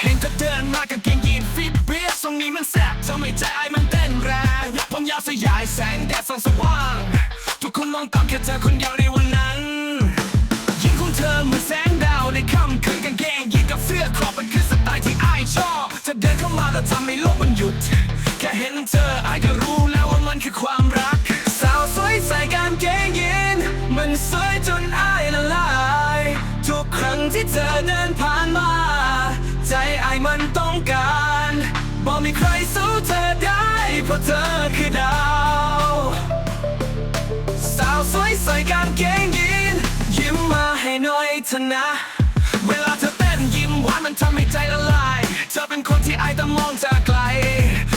เห็นเธอเดินมากับเกงยีนฟิตเบียทรงนี้มันแสบทำให้ใจไอ้มันเต้นแรงผมยาวสยายแสงแดดส่องสว่าง ทุกคนมองตามแค่เธอคนเดียวในวันนั้นยิ่งของเธอเหมือนแสงดาวในค่ำคืนกางเกงยีนกับเสื้อครอปมันคือสไตล์ที่ไอายชอบเธอเดินเข้ามาแล้วทำให้โลกมันหยุด แค่เห็นเธอไอายก็รู้แล้วว่ามันคือความรัก สาวสวยใส่กางเกงยีนมันสวยจนอายละลายทุกครั้งที่เธอเดินผ่าน ใจไอายมันต้องการบอกมีใครสู้เธอได้ เพราะเธอคือดาว สาวสวยใส่กางเกงยีนยิ้มมาให้หน่อยเถอะนะ เวลาเธอเต้นยิ้มหวานมันทำให้ใจละลาย เธอเป็นคนที่ไอต้องมองจากไกล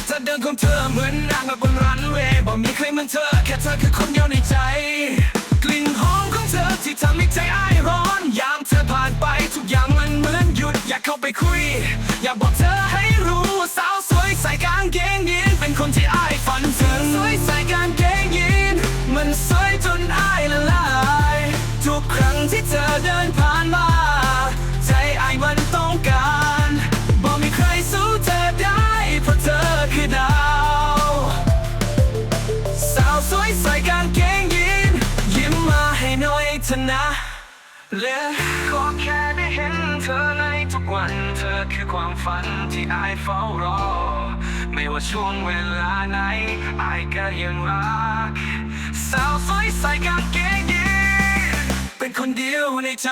เธอเดินของเธอเหมือนนางแบบบนรันเวย์บอกมีใครเหมือนเธอ แค่เธอคือคนเดียวในใจากเข้าไปคุย อยากบอกเธอให้รู้ว่าสาวสวยใส่กางเกงยีนเป็นคนที่อายฝันถึงสวยใส่กางเกงยีนมันสวยจนอายละลายทุกครั้งที่เธอเดินผ่านมา ใจอายมันต้องการบอกมีใครสู้เธอได้เพราะเธอคือดาวสาวสวยใส่กางเกงยีนยิ้มมาให้หน่อยเถอะนะ และขอแค่ได้เห็นเธอในทุกวัน เธอคือความฝันที่อายเฝ้ารอ ไม่ว่าช่วงเวลาไหนอายก็ยังรัก สาวสวยใส่กางเกงยีนเป็นคนเดียวในใจ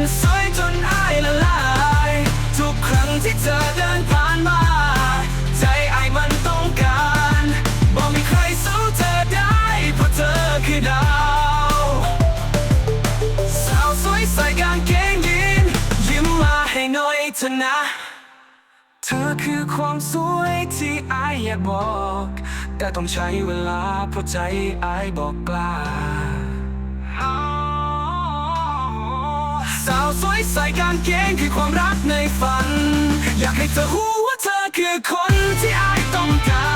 นสวยจนอายละลาย ทุกครั้งที่เธอเดินผ่านมา ใจไอมันต้องการบอกมีใครสู้เธอได้ เพราะเธอคือดาว สาวสวยใส่กางเกงยีนยิ้มมาให้หน่อยเถอะนะ เธอคือความสวยที่อายอยากบอก แต่ต้องใช้เวลาเพราะใจอายบอกกล้าาวสวยใส่กางเกงคือความรักในฝัน อยากให้เธอรู้ว่าเธอคือคนที่อายต้องการ